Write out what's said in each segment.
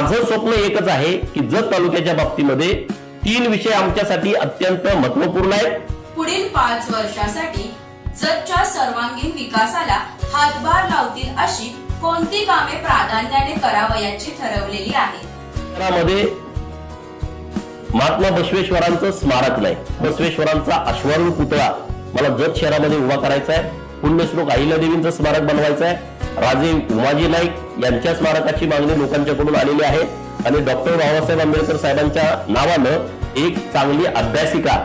माझं स्वप्न एकच आहे की जत तालुक्याच्या बाबतीमध्ये तीन विषय आमच्यासाठी अत्यंत महत्त्वपूर्ण आहेत. पुढील पाच वर्षासाठी जगच्या सर्वांगीण विकासाला हातभार लावतील अशी कोणती कामे प्राधान्याने करावयाची ठरवलेली आहेत शहरामध्ये महात्मा बसवेश्वरांचं स्मारक नाही. बसवेश्वरांचा अश्वारूढ पुतळा मला जत शहरामध्ये उभा करायचा आहे. पुण्यश्लोक अहिल्यादेवींचं स्मारक बनवायचं आहे. राजे उमाजी नाईक यांच्या स्मारकाची मागणी लोकांच्याकडून आलेली आहे. आणि डॉक्टर बाबासाहेब आंबेडकर साहेबांच्या नावानं एक चांगली अभ्यासिका.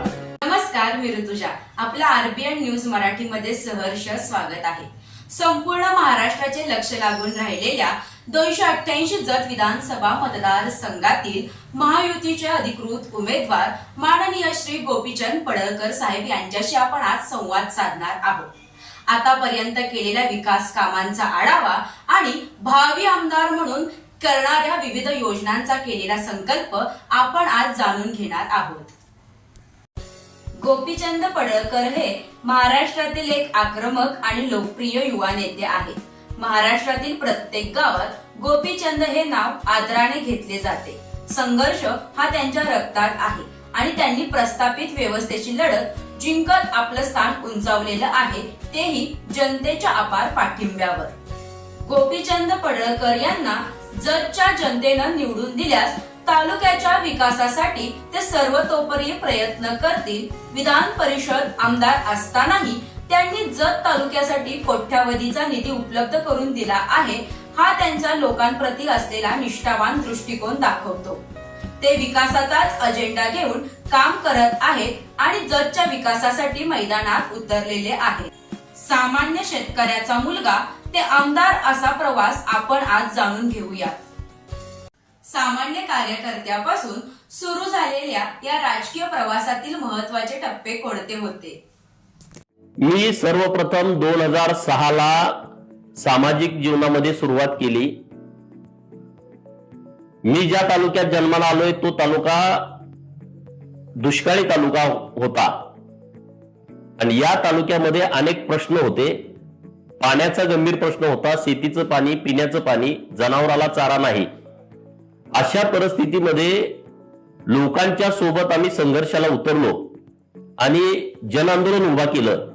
नमस्कार मी ऋतुजा. आपल्या आरबीएन न्यूज मराठीमध्ये सहर्ष स्वागत आहे. संपूर्ण महाराष्ट्राचे लक्ष लागून राहिलेल्या दोनशे अठ्ठ्याऐंशी जत विधानसभा मतदारसंघातील महायुतीचे अधिकृत उमेदवार माननीय श्री गोपीचंद पडळकर साहेब यांच्याशी आपण आज संवाद साधणार आहोत. आतापर्यंत केलेल्या विकास कामांचा आढावा आणि भावी आमदार म्हणून करणाऱ्या विविध योजनांचा केलेला संकल्प आपण आज जाणून घेणार आहोत. गोपीचंद पडळकर हे महाराष्ट्रातील एक आक्रमक आणि लोकप्रिय युवा नेते आहेत. महाराष्ट्रातील प्रत्येक गावात गोपीचंद हे नाव आदराने घेतले जाते. संघर्ष हा त्यांच्या रक्तात आहे आणि त्यांनी प्रस्थापित व्यवस्थेची लढत जिंकत आपलं स्थान उंचावलेलं आहे तेही जनतेच्या अपार पाठिंब्यावर. गोपीचंद पडळकर यांना जतच्या जनतेनं निवडून दिल्यास तालुक्याच्या विकासासाठी ते सर्वतोपरी प्रयत्न करतील विधान परिषद आमदार असतानाही त्यांनी जत तालुक्यासाठी कोट्यावधीचा निधी उपलब्ध करून दिला आहे हा त्यांचा लोकांप्रती असलेला निष्ठावान दृष्टिकोन दाखवतो. ते विकासाचाच अजेंडा घेऊन काम करत आहेत आणि जतच्या विकासासाठी मैदानात उतरलेले आहेत. सामान्य शेतकऱ्याचा मुलगा ते आमदार असा प्रवास आपण आज जाणून घेऊया. सामान्य कार्यकर्त्यापासून सुरू झालेल्या या राजकीय प्रवासातील महत्त्वाचे टप्पे कोणते होते? मी सर्वप्रथम दोन हजार सहाला सामाजिक जीवनामध्ये सुरुवात केली. मी ज्या तालुक्यात जन्माला आलोय तो तालुका दुष्काळी तालुका होता. आणि या तालुक्यामध्ये अनेक प्रश्न होते. पाण्याचा गंभीर प्रश्न होता. शेतीचं पाणी पिण्याचं पाणी जनावराला चारा नाही. अशा परिस्थितीमध्ये लोकांच्या सोबत आम्ही संघर्षाला उतरलो आणि जन आंदोलन उभा केलं.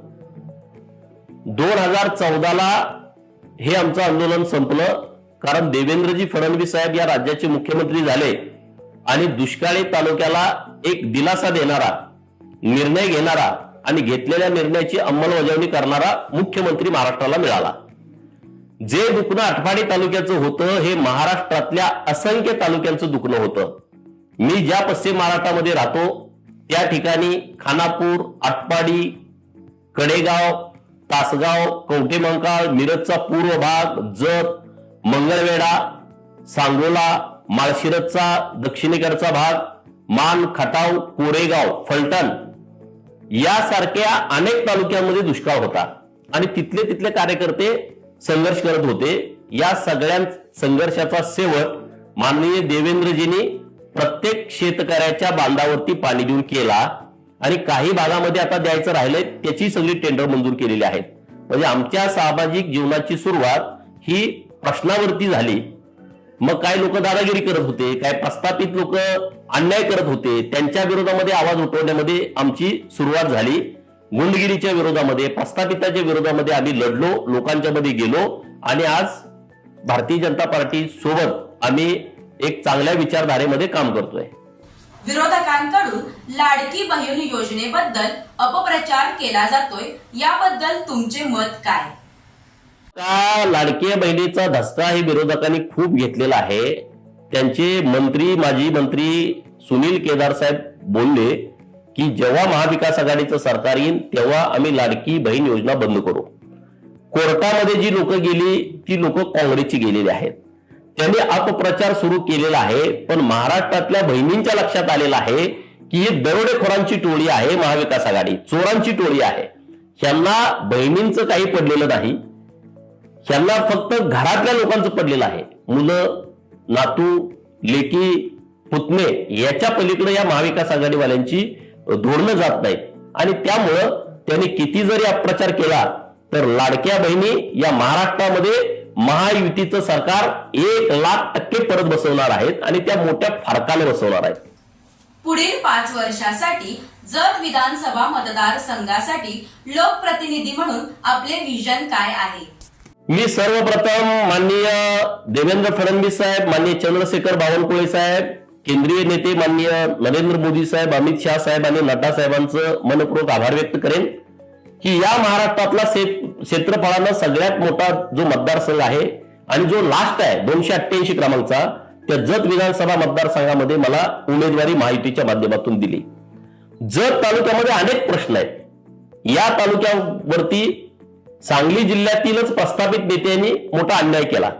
दोन हजार चौदाला हे आमचं आंदोलन संपलं. कारण देवेंद्रजी फडणवीस साहेब या राज्याचे मुख्यमंत्री झाले आणि दुष्काळी तालुक्याला एक दिलासा देणारा निर्णय घेणारा आणि घेतलेल्या निर्णयाची अंमलबजावणी करणारा मुख्यमंत्री महाराष्ट्राला मिळाला. जे दुखणं आटपाडी तालुक्याचं होतं हे महाराष्ट्रातल्या असंख्य तालुक्यांचं दुखणं होतं. मी ज्या पश्चिम महाराष्ट्रामध्ये राहतो त्या ठिकाणी खानापूर आटपाडी कडेगाव तासगाव कवठेमंकाळ मिरजचा पूर्व भाग जत मंगळवेढा सांगोला माळशिरजचा दक्षिणेकडचा भाग मान खटाव कोरेगाव फलटण यासारख्या अनेक तालुक्यांमध्ये दुष्काळ होता. आणि तिथले तिथले कार्यकर्ते संघर्ष करत होते. या सगळ्या संघर्षाचा सेवक माननीय देवेंद्रजींनी प्रत्येक शेतकऱ्याच्या बांधावरती पाणी देऊन केला. आणि काही भागामध्ये आता द्यायचं राहिलंय त्याची सगळी टेंडर मंजूर केलेली आहेत. म्हणजे आमच्या सामाजिक जीवनाची सुरुवात ही प्रश्नावरती झाली. मग काय लोक दादागिरी करत होते काय प्रस्थापित लोक अन्याय करत होते त्यांच्या विरोधामध्ये आवाज उठवण्यामध्ये आमची सुरुवात झाली. गुंडगिरीच्या विरोधामध्ये प्रस्थापिताच्या विरोधामध्ये आम्ही लढलो लोकांच्या मध्ये गेलो आणि आज भारतीय जनता पार्टी सोबत आम्ही एक चांगल्या विचारधारेमध्ये काम करतोय. विरोधकांकडून लाडकी बहीण योजनेबद्दल अपप्रचार केला जातोय याबद्दल तुमचे मत काय? का लाडक्या बहिणीचा धसका हे विरोधकांनी खूप घेतलेला आहे. त्यांचे मंत्री माजी मंत्री सुनील केदार साहेब बोलले की जेव्हा महाविकास आघाडीचं सरकार येईल तेव्हा आम्ही लाडकी बहीण योजना बंद करू. कोर्टामध्ये जी लोक गेली ती लोक काँग्रेसची गेलेली आहेत. त्यांनी अपप्रचार सुरू केलेला आहे पण महाराष्ट्रातल्या बहिणींच्या लक्षात आलेलं आहे की ही दरोडेखोरांची टोळी आहे महाविकास आघाडी चोरांची टोळी आहे. ह्यांना बहिणींचं काही पडलेलं नाही. ह्यांना फक्त घरातल्या लोकांचं पडलेलं आहे. मुलं नातू लेकी पुतणे याच्या पलीकडे या महाविकास आघाडीवाल्यांची धोरणं जात नाहीत. आणि त्यामुळं त्यांनी किती जरी अप्रचार केला तर लाडक्या बहिणी या महाराष्ट्रामध्ये महायुतीचं सरकार एक लाख टक्के परत बसवणार आहेत आणि त्या मोठ्या फरकाने बसवणार आहेत. पुढील पाच वर्षासाठी जत विधानसभा मतदारसंघासाठी लोकप्रतिनिधी म्हणून आपले विजन काय आहे? मी सर्वप्रथम माननीय देवेंद्र फडणवीस साहेब माननीय चंद्रशेखर बावनकुळे साहेब केंद्रीय नेते माननीय नरेंद्र मोदी साहेब अमित शहा साहेब आणि नड्डा साहेबांचं मनपूर्वक आभार व्यक्त करेन की या महाराष्ट्रातला क्षेत्रफळानं सगळ्यात मोठा जो मतदारसंघ आहे आणि जो लास्ट आहे दोनशे अठ्ठ्याऐंशी क्रमांकचा त्या जत विधानसभा मतदारसंघामध्ये मला उमेदवारी माहितीच्या माध्यमातून दिली. जत तालुक्यामध्ये अनेक प्रश्न आहेत. या तालुक्यावरती सांगली जिल्ह्यातीलच प्रस्थापित नेत्यांनी मोठा अन्याय केला.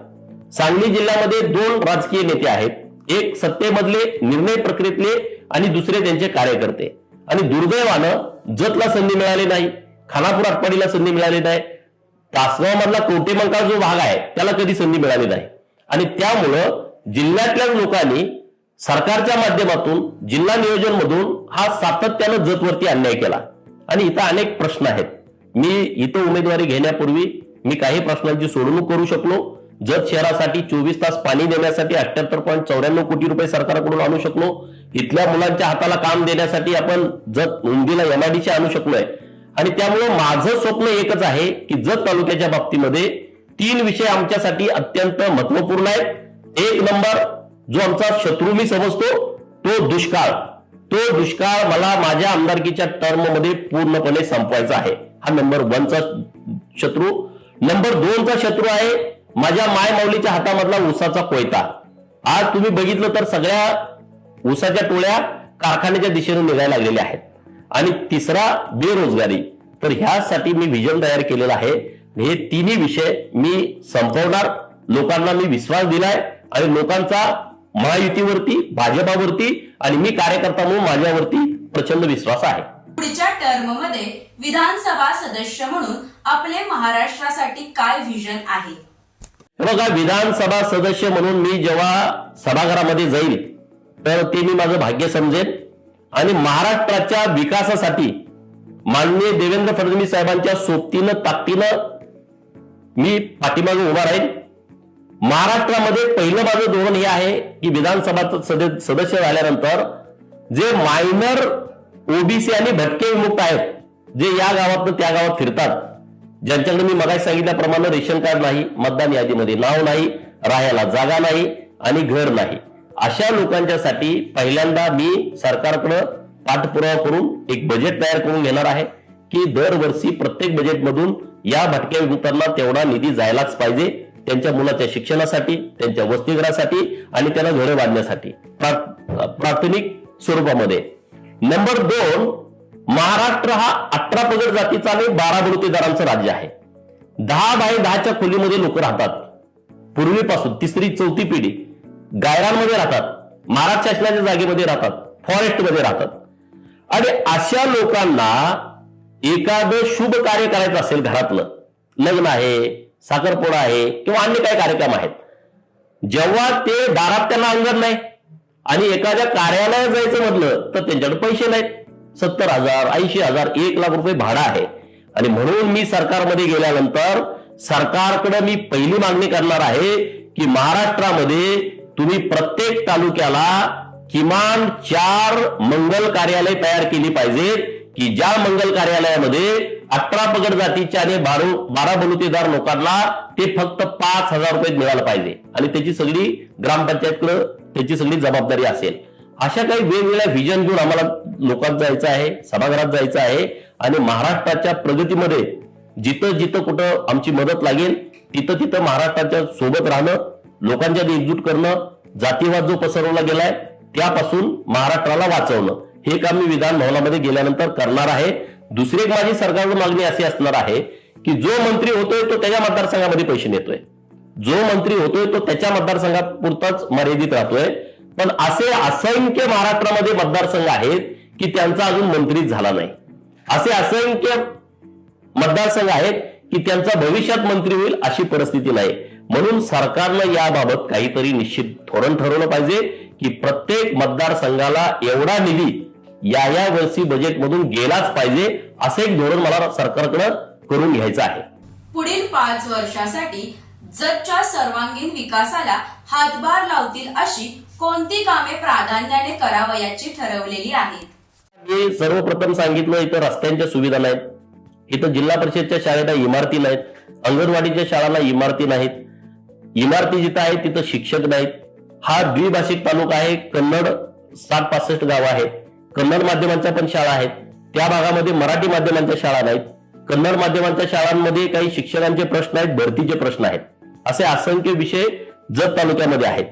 सांगली जिल्ह्यामध्ये दोन राजकीय नेते आहेत. एक सत्तेमधले निर्णय प्रक्रियेतले आणि दुसरे त्यांचे कार्यकर्ते. आणि दुर्दैवानं जतला संधी मिळाली नाही खानापूर आटपाडीला संधी मिळाली नाही तासगाव मधला कवटेमंका जो भाग आहे त्याला कधी संधी मिळाली नाही. आणि त्यामुळं जिल्ह्यातल्या लोकांनी सरकारच्या माध्यमातून जिल्हा नियोजन मधून हा सातत्यानं जतवरती अन्याय केला. आणि इथं अनेक प्रश्न आहेत. मी इथं उमेदवारी घेण्यापूर्वी मी काही प्रश्नांची सोडवणूक करू शकलो. जत शहरासाठी चोवीस तास पाणी देण्यासाठी अठ्याहत्तर पॉईंट चौऱ्याण्णव कोटी रुपये सरकारकडून आणू शकलो. इथल्या मुलांच्या हाताला काम देण्यासाठी आपण जत उंदीला एमआयडीसी आणू शकलोय. आणि त्यामुळे माझं स्वप्न एकच आहे की जत तालुक्याच्या बाबतीमध्ये तीन विषय आमच्यासाठी अत्यंत महत्त्वपूर्ण आहेत. एक नंबर जो आमचा शत्रू मी समजतो तो दुष्काळ. तो दुष्काळ मला माझ्या आमदारकीच्या टर्ममध्ये पूर्णपणे संपवायचा आहे. हा नंबर वनचा शत्रू. नंबर दोनचा शत्रू आहे माझ्या माय माऊलीच्या हातामधला ऊसाचा कोयता. आज तुम्ही बघितलं तर सगळ्या ऊसाच्या टोळ्या कारखान्याच्या दिशेने निघायला लागलेल्या आहेत. आणि तिसरा बेरोजगारी. तर ह्यासाठी मी व्हिजन तयार केलेलं आहे. हे तिन्ही विषय मी संपवणार. लोकांना मी विश्वास दिलाय आणि लोकांचा महायुतीवरती भाजपावरती आणि मी कार्यकर्ता म्हणून माझ्यावरती प्रचंड विश्वास आहे. पुढच्या टर्ममध्ये विधानसभा सदस्य म्हणून आपले महाराष्ट्रासाठी काय व्हिजन आहे? बघा विधानसभा सदस्य म्हणून मी जेव्हा सभागृहामध्ये जाईल तर ते मी माझं भाग्य समजेल आणि महाराष्ट्राच्या विकासासाठी माननीय देवेंद्र फडणवीस साहेबांच्या सोबतीनं ताकदीनं मी पाठीमागे उभा राहील महाराष्ट्रामध्ये पहिलं माझं धोरण हे आहे की विधानसभा सदस्य झाल्यानंतर जे मायनर ओबीसी आणि भटके विमुक्त आहेत जे या गावातनं त्या गावात फिरतात. ज्यांच्याकडे मी मगाशी सांगितल्याप्रमाणे रेशन कार्ड नाही मतदान यादीमध्ये नाव नाही राहायला जागा नाही आणि घर नाही. अशा लोकांच्यासाठी पहिल्यांदा मी सरकारकडं पाठपुरावा करून एक बजेट तयार करून घेणार आहे की दरवर्षी प्रत्येक बजेटमधून या भटक्या विमुक्तांना तेवढा निधी जायलाच पाहिजे त्यांच्या मुलाच्या शिक्षणासाठी त्यांच्या वसतिगृहासाठी आणि त्यांना घरं बांधण्यासाठी. प्राथमिक स्वरूपामध्ये. नंबर दोन महाराष्ट्र हा अठरा पगड जातीचा आणि बारा बलुतेदारांचं राज्य आहे. दहा बाय दहाच्या खोलीमध्ये लोक राहतात. पूर्वीपासून तिसरी चौथी पिढी गायरांमध्ये राहतात महाराष्ट्र शासनाच्या जागेमध्ये राहतात फॉरेस्टमध्ये राहतात. आणि अशा लोकांना एखादं शुभ कार्य करायचं असेल घरातलं लग्न आहे साखरपोडा आहे किंवा अन्य काही कार्यक्रम आहेत जेव्हा ते दारात त्यांना अंगण नाही आणि एखाद्या कार्यालयात जायचं म्हटलं तर त्यांच्याकडे पैसे नाहीत. सत्तर हजार ऐंशी हजार एक लाख रुपये भाडं आहे. आणि म्हणून मी सरकारमध्ये गेल्यानंतर सरकारकडे मी पहिली मागणी करणार आहे की महाराष्ट्रामध्ये तुम्ही प्रत्येक तालुक्याला किमान चार मंगल कार्यालय तयार केली पाहिजेत की ज्या मंगल कार्यालयामध्ये अठरा पगड जातीच्या आणि बारो बारा बलुतेदार लोकांना ते फक्त पाच हजार रुपये मिळालं पाहिजे. आणि त्याची सगळी ग्रामपंचायतकडे त्याची सगळी जबाबदारी असेल. अशा काही वेगवेगळ्या व्हिजन घेऊन आम्हाला लोकांत जायचं आहे सभागृहात जायचं आहे आणि महाराष्ट्राच्या प्रगतीमध्ये जिथं जिथं कुठं आमची मदत लागेल तिथं तिथं महाराष्ट्राच्या सोबत राहणं लोकांच्या एकजूट करणं जातीवाद जो पसरवला गेलाय त्यापासून महाराष्ट्राला वाचवणं. हे काम मी विधान भवनामध्ये गेल्यानंतर करणार आहे. दुसरी एक माझी सरकारवर मागणी अशी असणार आहे की जो मंत्री होतोय तो त्याच्या मतदारसंघामध्ये पैसे नेतोय. जो मंत्री होतोय तो त्याच्या मतदारसंघात पुरताच मर्यादित राहतोय. पण असे असंख्य महाराष्ट्रामध्ये मतदारसंघ आहेत की त्यांचा अजून मंत्रीच झाला नाही. असे असंख्य मतदारसंघ आहेत की त्यांचा भविष्यात मंत्री होईल अशी परिस्थिती नाही. म्हणून सरकारनं याबाबत काहीतरी निश्चित धोरण ठरवलं पाहिजे की प्रत्येक मतदारसंघाला एवढा निधी या या वर्षी बजेटमधून गेलाच पाहिजे असं एक धोरण मला सरकारकडे करून घ्यायचं आहे. पुढील पाच वर्षासाठी जगच्या सर्वांगीण विकासाला हातभार लावतील अशी कोणती कामे प्राधान्याने करावयाची ठरवलेली आहेत. मी सर्वप्रथम सांगितलं इथं रस्त्यांच्या सुविधा नाहीत. इथं जिल्हा परिषदच्या शाळेला इमारती नाहीत. अंगणवाडीच्या शाळांना इमारती नाहीत. इमारती जिथं आहेत तिथं शिक्षक नाहीत. हा द्विभाषिक तालुका आहे कन्नड साठ पासष्ट गाव आहे कन्नड माध्यमांच्या पण शाळा आहेत. त्या भागामध्ये मराठी माध्यमांच्या शाळा नाहीत. कन्नड माध्यमांच्या शाळांमध्ये काही शिक्षकांचे प्रश्न आहेत भरतीचे प्रश्न आहेत. असे असंख्य विषय जत तालुक्यामध्ये आहेत.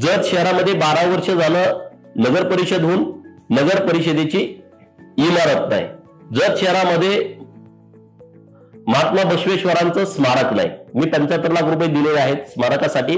जत शहरामध्ये बारा वर्ष झालं नगर परिषद होऊन नगर परिषदेची इमारत नाही. जत शहरामध्ये महात्मा बसवेश्वरांचं स्मारक नाही. मी पंच्याहत्तर लाख रुपये दिलेले आहेत स्मारकासाठी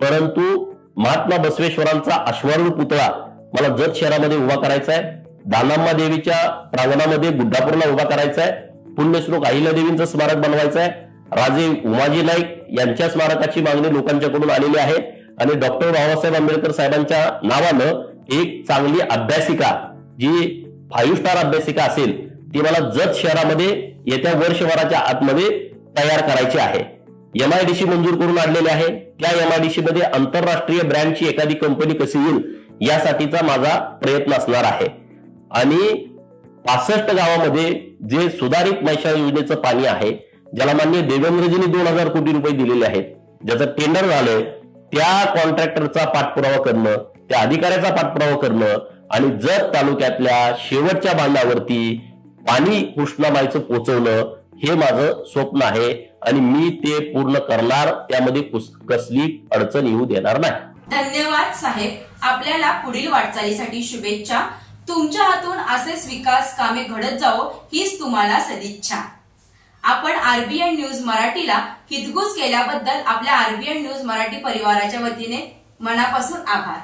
परंतु महात्मा बसवेश्वरांचा अश्वारूढ पुतळा मला जत शहरामध्ये उभा करायचा आहे. दानाम्मा देवीच्या प्रांगणामध्ये बुद्धापूरला उभा करायचा आहे. पुण्यश्लोक अहिल्यादेवींचं स्मारक बनवायचं आहे. राजे उमाजी नाईक यांच्या स्मारकाची मागणी लोकांच्याकडून आलेली आहे. आणि डॉक्टर बाबासाहेब आंबेडकर साहेबांच्या नावानं एक चांगली अभ्यासिका जी फाईव्ह स्टार अभ्यासिका असेल ती मला जत शहरामध्ये येत्या वर्षभराच्या आतमध्ये तयार करायची आहे. एमआयडीसी मंजूर करून आणलेली आहे. त्या एमआयडीसी मध्ये आंतरराष्ट्रीय ब्रँडची एखादी कंपनी कशी येईल यासाठीचा माझा प्रयत्न असणार आहे. आणि पासष्ट गावामध्ये जे सुधारित मैशा योजनेचं पाणी आहे ज्याला मान्य देवेंद्रजींनी दोन हजार कोटी रुपये दिलेले आहेत. ज्याचं टेंडर झालंय त्या कॉन्ट्रॅक्टरचा पाठपुरावा करणं त्या अधिकाऱ्याचा पाठपुरावा करणं आणि जत तालुक्यातल्या शेवटच्या बांधावरती पाणी कृष्णाबाईचं पोचवणं हे माझं स्वप्न आहे आणि मी ते पूर्ण करणार त्यामध्ये कसली अडचण येऊ देणार नाही. धन्यवाद साहेब. आपल्याला पुढील वाटचालीसाठी शुभेच्छा. तुमच्या हातून असेच विकास कामे घडत जावो हीच तुम्हाला सदिच्छा. आपण आरबीएन न्यूज मराठीला हितगुज केल्याबद्दल आपल्या आरबीएन न्यूज मराठी परिवाराच्या वतीने मनापासून आभार.